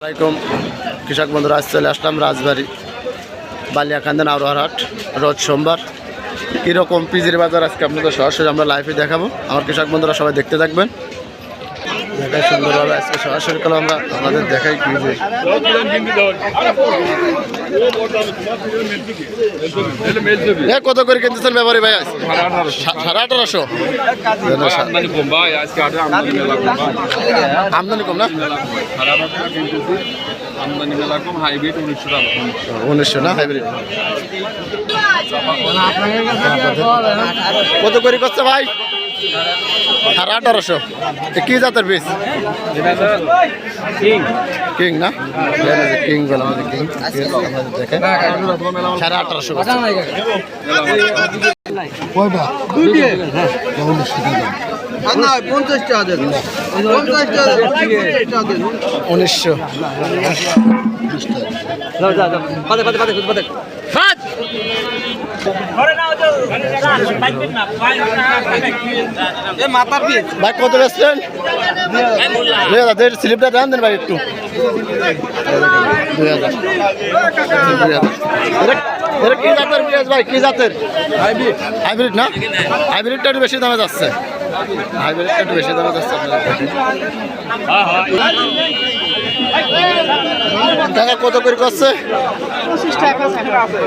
আসসালামাইকুম কৃষক বন্ধুরা, আজ চলে আসলাম রাজবাড়ি বালিয়াকান্দান নাওরহাট রোজ সোমবার। কীরকম পিজির বাজার আজকে আপনাদের সরাসরি আমরা লাইভে দেখাবো। আমার কৃষক বন্ধুরা সবাই দেখতে থাকবেন। দেখাই সুন্দরভাবে আজকে সরাসরি কালো আমরা আপনাদের দেখাই পিজি এ, কত করে কিনতেছেন ব্যাপারী ভাই সাড়ে আঠারোশো। আমদানি কম না? কত করে করছে ভাই? সাড়ে আঠারোশো। কি জাতের বীজ? কিং না? কিং বলে আমাদের কিং। দেখেন। সাড়ে আঠারোশো উনিশশো। ভাই কত বেচলেন দুই হাজার স্লিপটা দেন দেন ভাই একটু। দুই হাজার। দুই হাজার। এটা- এটা কি জাতের পেঁয়াজ ভাই? কি জাতের? হাইব্রিড। হাইব্রিড না? হাইব্রিডটা একটু বেশি দামে যাচ্ছে। হাইব্রিডটা একটু বেশি দামে যাচ্ছে আপনাদের কাছে। টাকা কত করে করছে?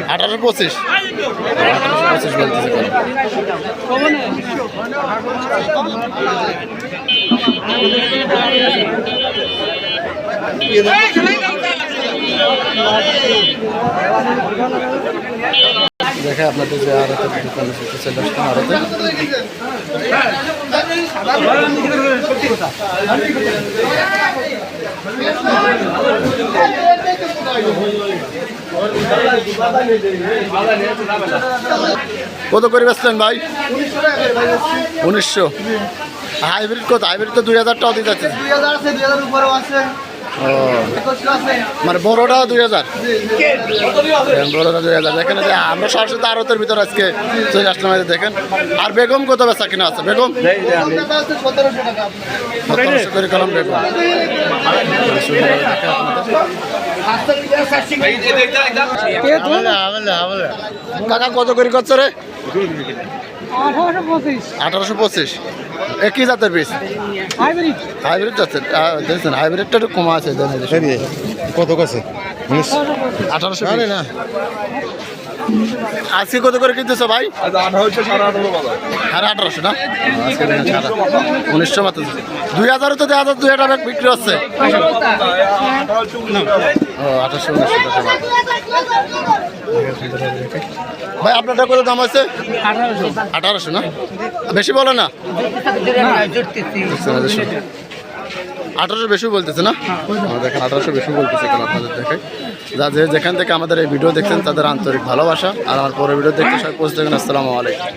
আঠারো পঁচিশ। পঁচিশ বলতেছে দেখে আপনাদের যে আরতে দোকানে চলে আসতাম আরতে কত করে বেচলেন ভাই? উনিশশো। হাইব্রিড কত? হাইব্রিড তো দুই হাজার টাকা দিতে আছে মানে দুই হাজার। দুই হাজার। দেখেন যে আমরা আজকে দেখেন। আর বেগম কত কিনা আছে? বেগম? সতেরোশো বেগম। কাকা কত করে করছ রে আঠারোশো পঁচিশ। কি জাতের পিস হাইব্রিড হাইব্রিড জাতের দেখছেন হাইব্রিডটা একটু কমা আছে। কত কাছে আঠারোশো না। আজকে কত করে কিনতেছো ভাই? সাড়ে আঠারোশো না? উনিশশো মাত্র দুই হাজারও তো দেওয়া দুই হাজার টাকা বিক্রি হচ্ছে। আঠারোশো। ভাই আপনারটা কত দাম আছে আঠারোশো। না? বেশি বলো না? আঠারোশো বেশি বলতেছে না? দেখেন আঠারোশো বেশি বলতেছে কেন আপনাদের দেখে যা যে যেখান থেকে আমাদের এই ভিডিও দেখছেন তাদের আন্তরিক ভালোবাসা। আর আমার পরের ভিডিও দেখতে সবাই পৌঁছে দেখেন আসসালামু আলাইকুম।